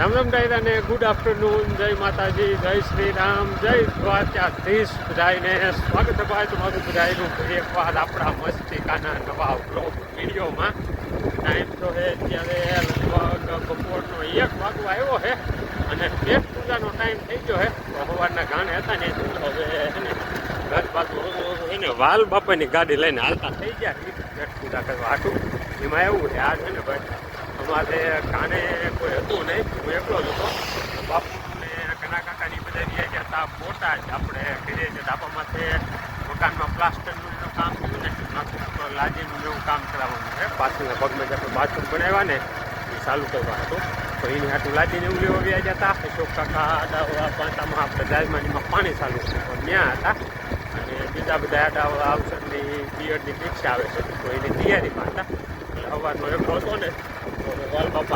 રામ રામ ડાયરા ને good afternoon જય માતાજી, જય શ્રી રામ જય દ્વારકાધીશ બધાને સ્વાગત ભાઈ તમારું બધાનું એક વાર આપણા મસ્તિકાના નવા બ્લોગ વિડીયોમાં. ટાઈમ તો હે અત્યારે લગભગ બપોરનો એક વાગો આવ્યો છે અને પેટ પૂજાનો ટાઈમ થઈ ગયો છે ભગવાનના ગાણે હતા ને હવે ઘર બાજુ એને વાલ બાપાની ગાડી લઈને હાલતા થઈ ગયા. પેટ પૂજા કરવા હાટું. એમાં એવું છે, આ છે ને ભાઈ અમારે કાને કોઈ હતું નહીં. હું એકલો જ હતો. બાપુ ને ઘણા કાકાની બધા ગયા હતા મોટા જ આપણે ઘરે જે તે મકાનમાં પ્લાસ્ટરનું કામ થયું ને માથું લાજીનું એવું કામ કરાવવાનું છે. પાછળના પગમાં જે બાથરૂમ બનાવ્યા ને, એ ચાલુ કરવા હતું. તો એની હાટું લાદીને એવું લેવા ગયા હતા અશોક કાકા આડા પાંચામાં આપણે દાલમાનીમાં પાણી ચાલુ છે ત્યાં હતા. અને બીજા બધા આડા આવસરની બીએડની પરીક્ષા આવે છે. તો એની તૈયારીમાં હતા. એટલે સવારનો એકલો હતો ને તો વાલ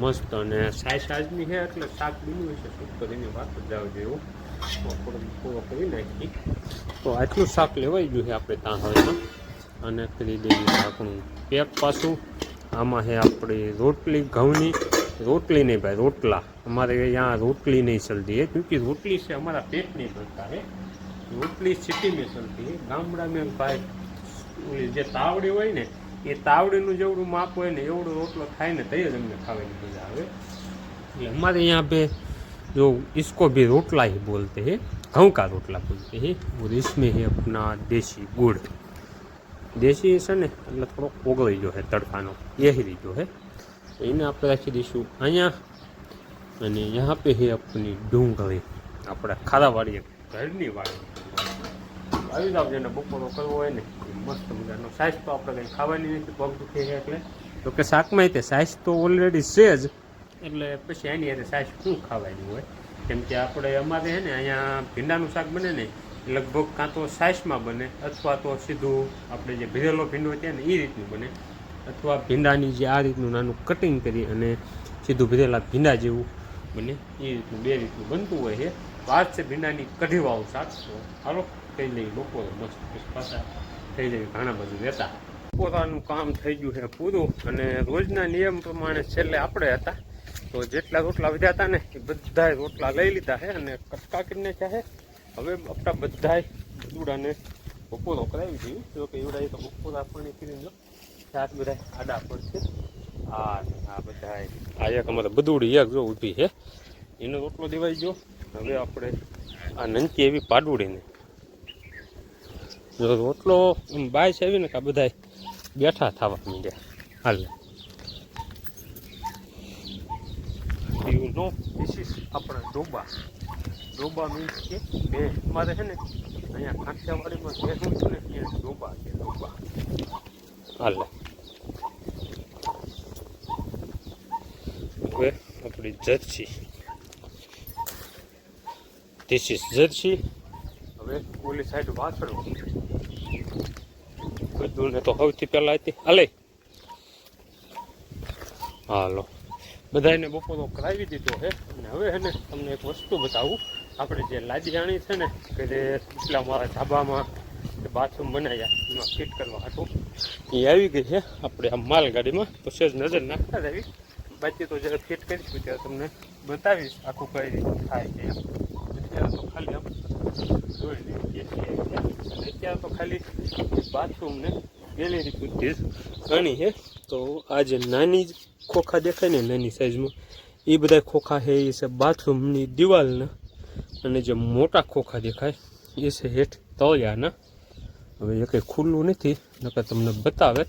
મસ્ત અને સાઈ સાઈઝની છે, એટલે શાક બીનું છે શું કરીને વાત જ જાવ જેવું પૂરો કરી તો આટલું શાક લેવાઈ ગયું છે આપણે ત્યાં હવે અને કરી દઈએ આપણું પેક પાછું. આમાં છે આપણી રોટલી ઘઉંની. રોટલી નહીં ભાઈ, રોટલા. અમારે અહીંયા રોટલી નહીં ચલતી હે, ક્યોંકि રોટલી છે અમારા પેટ નહીં ભરતા રોટલી સિટી મેં ચલતી હે. ગામડા ભાઈ જે તાવડી હોય ને એ તાવડીનું જેવડું માપ હોય ને એવડો રોટલો થાય ને તઈ જ અમને ખાવાની મજા આવે એટલે हमारे यहाँ पे जो इसको भी रोटला ही बोलते हैं गेहूं का रोटला बोलते हैं और इसमें है अपना देसी गुड़ દેશી છે ને એટલે થોડોક ઓગળી જો છે તડકાનો એહરી જો છે તો એને આપણે રાખી દઈશું અહીંયા અને यहाँ पे है अपनी ડુંગળી આપણે ખારાવાળી ઘરની વાળી આવી જાવ જેને બપોરો કરવો હોય ને મસ્ત મજાનો સાઈઝ તો આપણે કંઈ ખાવાની નથી પગ દુખે છે એટલે. તો કે શાકમાં તે સાઇઝ તો ઓલરેડી છે જ, એટલે પછી એની હારે સાઇઝ શું ખાવાની હોય? કેમ કે આપણે અમારે છે ને અહીંયા ભીંડાનું શાક બને ને, લગભગ કાં તો સાઈઝમાં બને, અથવા તો સીધું આપણે જે ભીરેલો ભીંડો છે ને એ રીતનું બને. અથવા ભીંડાની જે આ રીતનું નાનું કટિંગ કરી અને સીધું ભીરેલા ભીંડા જેવું બને એ રીતનું બે રીતનું બનતું હોય છે. વાત છે ભીંડાની કઢીવાળું શાક. તો હાલો થઈ લઈ બપોરે મસ્ત પછી થઈ જાય ઘણા બધું રહેતા. પોતાનું કામ થઈ ગયું છે પૂરું અને રોજના નિયમ પ્રમાણે છેલ્લે આપણે હતા. તો જેટલા રોટલા વધ્યા હતા ને એ બધાય રોટલા લઈ લીધા છે અને કટકા કરીને છે હવે આપણા બધાય દૂડાને બપોરો કરાવી દઈએ જો કે એવડા તો બપોરા પાણી કરીને જો ચાર બધા આડા પડશે. આ આ બધા આ એક અમારે બધુડી એક જો ઊભી છે. એનો રોટલો દેવાઈ ગયો. હવે આપણે આ નંકી એવી પાડુડીને જો રોટલો બાય છે ને કે આ બધા બેઠા થવા માંડ્યા. હાલ. યુ નો ધીસ ઇઝ આપણા ડોબા. ડોબા મીન્સ કે બે. મારે છે ને અહીંયા કાંઠિયાવાડીમાં હું છે ને ત્યાં ડોબા છે ડોબા. હાલ. હવે આપણી જર્સી. This is jersey. હવે ઓલી સાઈડ વાછડું બધું ને તો સૌથી પહેલાં હતી હાલે હાલો બધાને બપોરો કરાવી દીધો છે. અને હવે છે ને તમને એક વસ્તુ બતાવું. આપણે જે લાદીયાણી છે ને જે એટલા મારા ધાબામાં બાથરૂમ બનાવ્યા, એમાં ફિટ કરવા હતું. એ આવી ગઈ છે. આપણે આ માલગાડીમાં, તો સેજ નજર નાખતા આવી બાકી તો જ્યારે ફિટ કરીશું ત્યારે તમને બતાવીશ આખું કઈ રીતે થાય છે. અત્યારે તો ખાલી આમ જોઈ લઈએ છીએ અને તો ખાલી બાથરૂમને ગેલેરી પૂરતી ઘણી છે. તો આ જે નાની જ ખોખા દેખાય ને નાની સાઈઝમાં એ બધા ખોખા છે એ છે બાથરૂમની દિવાલના અને જે મોટા ખોખા દેખાય એ છે હેઠ તળિયાના હવે એ કંઈ ખુલ્લું નથી નકર તમને બતાવે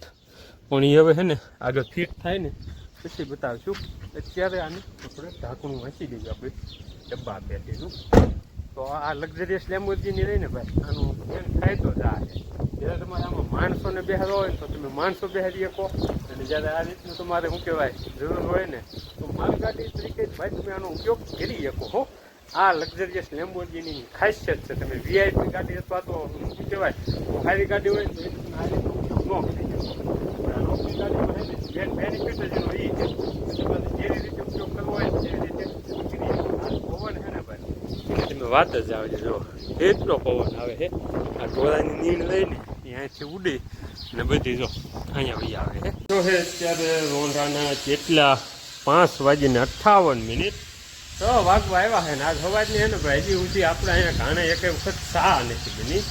પણ એ હવે છે ને આગળ ફિટ થાય ને પછી બતાવીશું અત્યારે આને આપણે ઢાંકણું વાંચી દઈએ આપણે ડબ્બા પેટીનું તો આ લક્ઝરિયસ લેમ્બોર્ગિની લઈને ભાઈ, આનો મેન ફાયદો જ આ છે જ્યારે તમારે આમાં માણસોને બેહારો હોય તો તમે માણસો બેહારી શકો અને જ્યારે આ રીતનું તમારે શું કહેવાય, જરૂર હોય ને, તો માલગાડી તરીકે ભાઈ તમે આનો ઉપયોગ કરી શકો હો. આ લક્ઝરિયસ લેમ્બોર્ગિની ખાસિયત છે, તમે વીઆઈપી ગાડી અથવા તો શું કહેવાય સારી ગાડી હોય તો આ રીતનો ઉપયોગ ન કરી શકો પણ આ લોકલ ગાડીમાં છે ને મેન બેનિફિટ જ એનો એ છે કે તમારે જે રીતે ઉપયોગ કરવો હોય તે રીતે કરી શકો. આ પવન છે ને ભાઈ તમે વાત જ આવે છે. જો, એટલો પવન આવે છે. આ ટોળાની નીણ લઈને અહીંયાથી ઉડી ને બધી જો અહીંયા વહી આવે છે. તો હે, અત્યારે રોંઢાના કેટલા પાંચ વાગીને અઠ્ઠાવન મિનિટ. છ વાગવા આવ્યા છે ને આજ સવારની છે ને ભાઈ, હજી સુધી આપણે અહીંયા ઘાણે એક વખત સા નથી બની.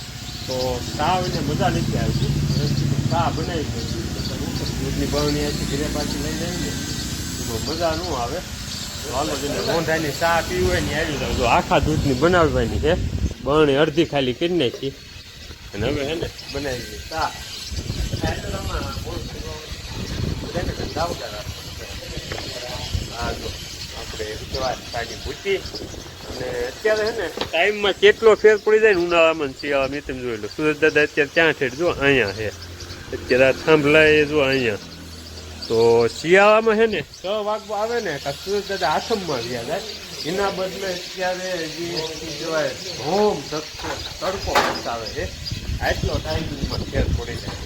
તો સા એને મજા નથી આવી સા બનાવી દૂધની બરણી અહીંથી ઘરે પાછી લઈને આવીને મજા ન આવે. રોંઢાની ચા પીવી હોય ને આવી જાવ આખા દૂધની બનાવવાની છે. બરણી અડધી ખાલી કરી નાખી. અને હવે હે બનાવી દઈએ ચા. હા આપણે સાડી ભૂતી અને અત્યારે છે ને ટાઈમમાં કેટલો ફેર પડી જાય ને ઉનાળામાં શિયાળામાં. એ તમે જોઈ સુરત દાદા અત્યારે ત્યાં ઠેઠ જો, અહીંયા છે અત્યારે આ થાંભલાએ જો, અહીંયા. તો શિયાળામાં છે ને છ વાગવા આવે ને કાં સુરત દાદા આથમમાં વ્યા જાય એના બદલે અત્યારે જે કહેવાય હોમ તડકો તડકો આવે છે. આટલો ટાઈમમાં ફેર પડી જાય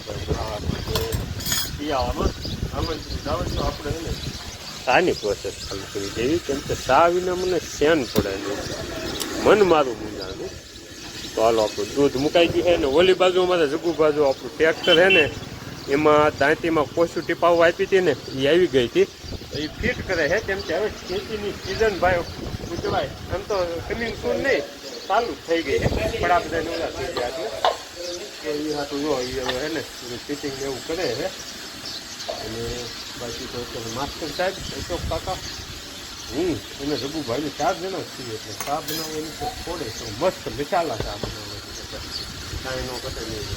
શિયાળામાં આમાં જાવ તો આપણે છે ને શાની પ્રોસેસ ચાલુ કરી દેવી કેમ કે સા વિના મને શેન પડે મન મારું મૂંઝાનું તો હાલો આપણું દૂધ મુકાઈ ગયું છે ને ઓલી બાજુ અમારે જગુ બાજુ આપણું ટ્રેક્ટર છે ને એમાં દાંતીમાં કોશું ટીપાવું આપી હતી ને એ આવી ગઈ હતી. એ ફિટ કરે છે કેમ કે હવે ખેતીની સિઝન ભાઈ ઉજવાય એમ તો કમિંગ સૂન નહીં ચાલુ થઈ ગઈ છે પણ આ બધા નવરા થઈ ગયા છે. એ હાથું જો એ હવે હે ને ફિટિંગ એવું કરે છે અને બાકી તો માસ્ટર સાહેબ અશોક કાકા. હું અને રઘુભાઈને ચાર જણા છીએ એટલે ચા બનાવવાની તો થોડે તો મસ્ત મસાલા ચા બનાવવાની કાંઈ ન કટે નહીં.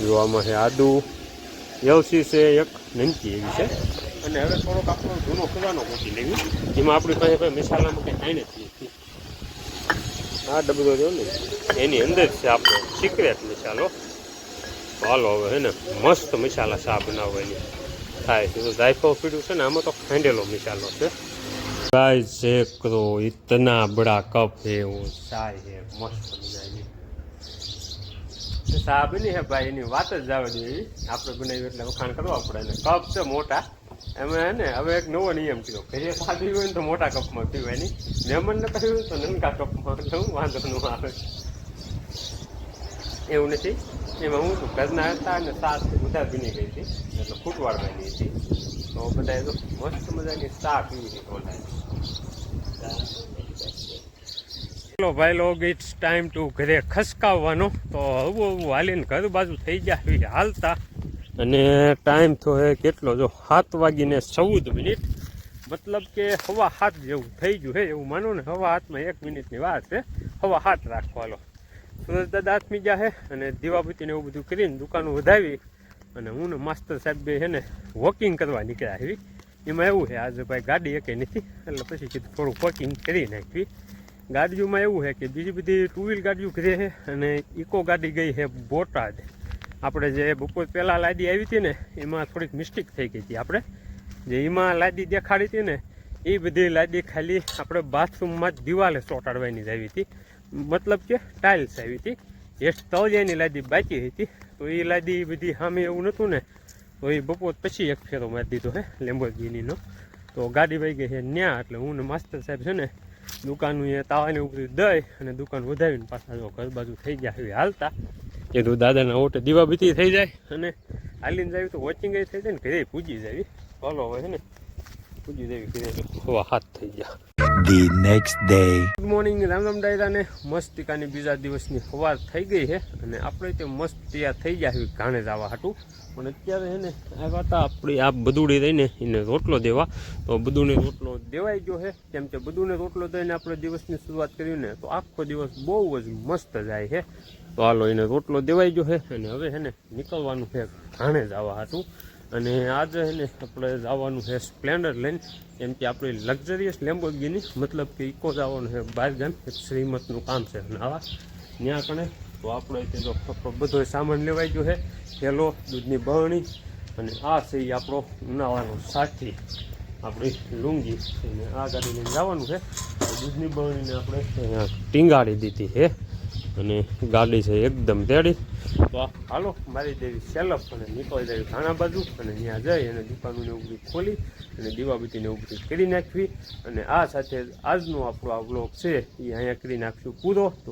જોવામાં છે આદુ વ્યવસી છે એક નમકી એવી છે. અને હવે થોડોક આપણો જૂનો ખુવાનો મૂકી લેવી. જેમાં આપણી પાસે ભાઈ મસાલામાં કંઈ કાંઈ નથી. આ ડબલો જો ને, એની અંદર છે આપણો સિક્રેટ મસાલો. હાલો, હવે હે ને, મસ્ત મસાલા શા એની થાય છે. તો જાયફળ પીડ્યું છે ને, આમાં તો ખાંડેલો મસાલો છે. ગાય છે ક્રો ઇતના બડા કપ હે ચાય હે, મસ્ત મજાની ચા બની હે ભાઈ, એની વાત જ જવા જોઈએ આપણે બનાવ્યું એટલે વખાણ કરવા પડે ને. કપ છે મોટા. એમાં ને, હવે એક નવો નિયમ કીધો ઘરે સાદી હોય ને તો મોટા કપમાં પીવાની. મહેમાનને કહ્યું તો નનકા કપમાં, એટલે વાંધો ન આવે. એવું નથી. એમાં હું ઘરના હતા અને સાત બધા ભીની ગઈ હતી. એટલે ફૂટવાડવાની હતી. તો બધા તો મસ્ત મજાની ચા પીવી હતી ઓનલાઈન ચલો ભાઈ લોગ ઇટ્સ ટાઈમ ટુ ઘરે ખસકાવવાનો. તો હવું હવું હાલીને ઘર બાજુ થઈ જાય હાલતા. અને ટાઈમ તો એ કેટલો? જો સાત વાગીને ચૌદ મિનિટ. મતલબ કે હવા હાથ જેવું થઈ ગયું હે, એવું માનો ને, હવા હાથમાં એક મિનિટની વાત છે. હવા હાથ રાખવાનો. સુરજ દાદા આથમી ગયા છે અને દીવાપતિને એવું બધું કરીને દુકાનો વધાવી. અને હું ને માસ્ટર સાહેબ બે છે ને વોકિંગ કરવા નીકળ્યા એવી એમાં એવું છે આજે ભાઈ ગાડી એકે નથી? એટલે પછી કીધું થોડું વોકિંગ કરી નાખવી. ગાડીઓમાં એવું છે કે બીજી બધી ટુ વ્હીલ ગાડીઓ ઘરે છે અને ઇકો ગાડી ગઈ છે બોટાદ. આપણે જે બપોર પહેલાં લાદી આવી હતી ને, એમાં થોડીક મિસ્ટેક થઈ ગઈ હતી આપણે. જે એમાં લાદી દેખાડી હતી ને, એ બધી લાદી ખાલી આપણે બાથરૂમમાં જ દિવાલે ચોંટાડવાની આવી હતી. મતલબ કે ટાઇલ્સ આવી હતી. એ તળિયાની લાદી બાકી હતી. તો એ લાદી બધી સામે એવું નહોતું ને, તો એ બપોર પછી એક ફેરો મારી દીધો હે લેમ્બોર્ગિનીનો તો ગાડી વહી ગઈ છે ન્યા, એટલે હું ને માસ્તર સાહેબ છે ને દુકાનનું એ તાવાને ઉપરી દઈ અને દુકાન વધાવીને પાછા જો ઘર બાજુ થઈ ગયા એવી હાલતા. એ તો દાદાના ઓટે દીવાબત્તી થઈ જાય અને હાલીને જાય તો વોચિંગ થઈ જાય ને ઘરે પૂજી જાય ફોલો હવે ને. પૂજી જાય ઘરે. હવા હાથ થઈ ગયા. The next day good morning Ram Ram ડાયરાને મસ્તિકાની બીજા દિવસની સવાર થઈ ગઈ છે અને આપણે તે મસ્ત તૈયાર થઈ ગયા છે ઘાણે જવા હાટું. પણ અત્યારે છે ને આવ્યા હતા આપણી આ બધુડી રહીને એને રોટલો દેવા. તો બધુને રોટલો દેવાઈ ગયો છે. કેમ કે બધુને રોટલો દઈને આપણે દિવસની શરૂઆત કરી ને તો આખો દિવસ બહુ જ મસ્ત જાય છે. તો હાલો એને રોટલો દેવાઈ ગયો છે અને હવે છે ને નીકળવાનું છે ઘાણે જવા હાટું. અને આજે ને, આપણે જવાનું છે સ્પ્લેન્ડર લઈને, કેમ કે આપણી લક્ઝરિયસ લેમ્બોગીની મતલબ કે ઇકો જવાનું છે બહાર ગામ, એક શ્રીમતનું કામ છે. અને આવા, ત્યાં કણે, તો આપણે તેનો બધો સામાન લેવાઈ ગયો છે. થેલો, દૂધની બહણી અને આ છે એ આપણો ઉનાળાનો સાથી, આપણી લુંગી. અને આ ગાડી લઈને જવાનું છે. દૂધની બહણીને આપણે ટીંગાડી દીધી છે. અને ગાડી છે એકદમ તેડી. તો હાલો, મારી દેવી સેલફ અને નીકળી દેવી ઘાણા બાજુ અને ત્યાં જઈ અને દુકાનોને ને ઉગડી ખોલી અને દીવાબત્તીને એવું બધું કરી નાખવી. અને આ સાથે આજનો આપણો આ બ્લોક છે, એ અહીંયા કરી નાખશું પૂરો. તો